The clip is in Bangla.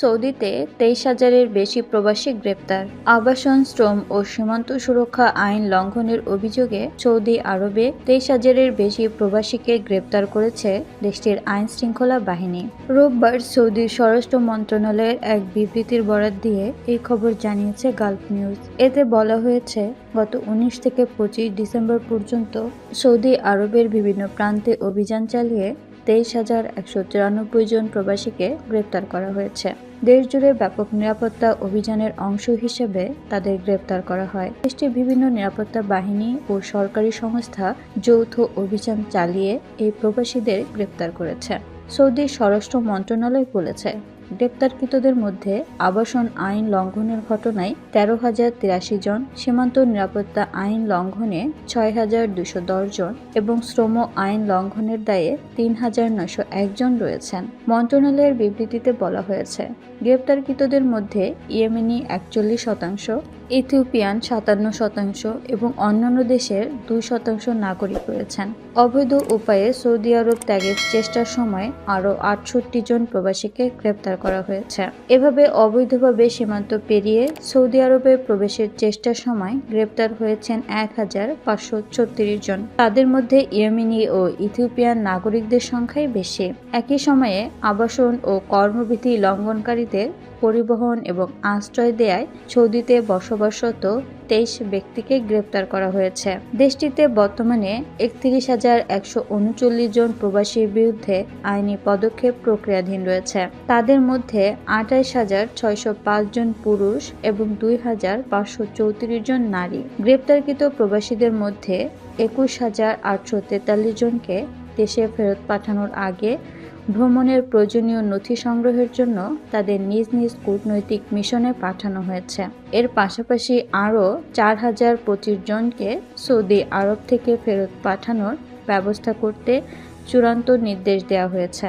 সৌদিতে তেইশ হাজারের বেশি প্রবাসী গ্রেপ্তার। আবাসন, শ্রম ও সীমান্ত সুরক্ষা আইন লঙ্ঘনের অভিযোগে সৌদি আরবে তেইশ হাজারের বেশি প্রবাসীকে গ্রেপ্তার করেছে দেশটির আইন শৃঙ্খলা বাহিনী। রোববার সৌদির স্বরাষ্ট্র মন্ত্রণালয়ের এক বিবৃতির বরাত দিয়ে এই খবর জানিয়েছে গালফ নিউজ। এতে বলা হয়েছে, গত উনিশ থেকে পঁচিশ ডিসেম্বর পর্যন্ত সৌদি আরবের বিভিন্ন প্রান্তে অভিযান চালিয়ে তেইশ হাজার একশো চুরানব্বই জন প্রবাসীকে গ্রেপ্তার করা হয়েছে। দেশ জুড়ে ব্যাপক নিরাপত্তা অভিযানের অংশ হিসেবে তাদের গ্রেপ্তার করা হয়। দেশটির বিভিন্ন নিরাপত্তা বাহিনী ও সরকারি সংস্থা যৌথ অভিযান চালিয়ে এই প্রবাসীদের গ্রেপ্তার করেছে। সৌদি স্বরাষ্ট্র মন্ত্রণালয় বলেছে গ্রেপ্তারকৃতদের মধ্যে আবাসন আইন লঙ্ঘনের ঘটনায় তেরো হাজার তিরাশি জন, সীমান্ত নিরাপত্তা আইন লঙ্ঘনে ছয় হাজার দুশো দশ জন এবং শ্রম আইন লঙ্ঘনের দায়ে তিন হাজার নশো একজন রয়েছেন। মন্ত্রণালয়ের বিবৃতিতে বলা হয়েছে, গ্রেপ্তারকৃতদের মধ্যে ইয়েমেনি একচল্লিশ শতাংশ ইথিওপিয়ান সাতান্ন শতাংশ এবং অন্যান্য দেশের দুই শতাংশ নাগরিক রয়েছেন। অবৈধ উপায়ে সৌদি আরব ত্যাগের চেষ্টার সময় আরও আটষট্টি জন প্রবাসীকে গ্রেপ্তার করা হয়েছে। এভাবে অবৈধভাবে সীমান্ত পেরিয়ে সৌদি আরবে প্রবেশের চেষ্টার সময় গ্রেপ্তার হয়েছেন এক হাজার পাঁচশো ছত্রিশ জন। তাদের মধ্যে ইয়েমেনি ও ইথিওপিয়ান নাগরিকদের সংখ্যাই বেশি। একই সময়ে আবাসন ও কর্মবিধি লঙ্ঘনকারীদের পরিবহন এবং আশ্রয় দেয়ায় সৌদিতে বসবাসরত তেইশ ব্যক্তিকে গ্রেপ্তার করা হয়েছে। দেশটিতে বর্তমানে একত্রিশ হাজার একশো উনচল্লিশ জন প্রবাসীর বিরুদ্ধে আইনি পদক্ষেপ প্রক্রিয়াধীন রয়েছে। তাদের মধ্যে আঠাইশ হাজার ছয়শো জন পুরুষ এবং দুই হাজার পাঁচশো চৌত্রিশ জন নারী। গ্রেপ্তারকৃত প্রবাসীদের মধ্যে একুশ হাজার আটশো তেতাল্লিশ জনকে দেশে ফেরত পাঠানোর আগে ভ্রমণের প্রয়োজনীয় নথি সংগ্রহের জন্য তাদের নিজ নিজ কূটনৈতিক মিশনে পাঠানো হয়েছে। এর পাশাপাশি আরও চার হাজার পঁচিশ জনকে সৌদি আরব থেকে ফেরত পাঠানোর ব্যবস্থা করতে চূড়ান্ত নির্দেশ দেওয়া হয়েছে।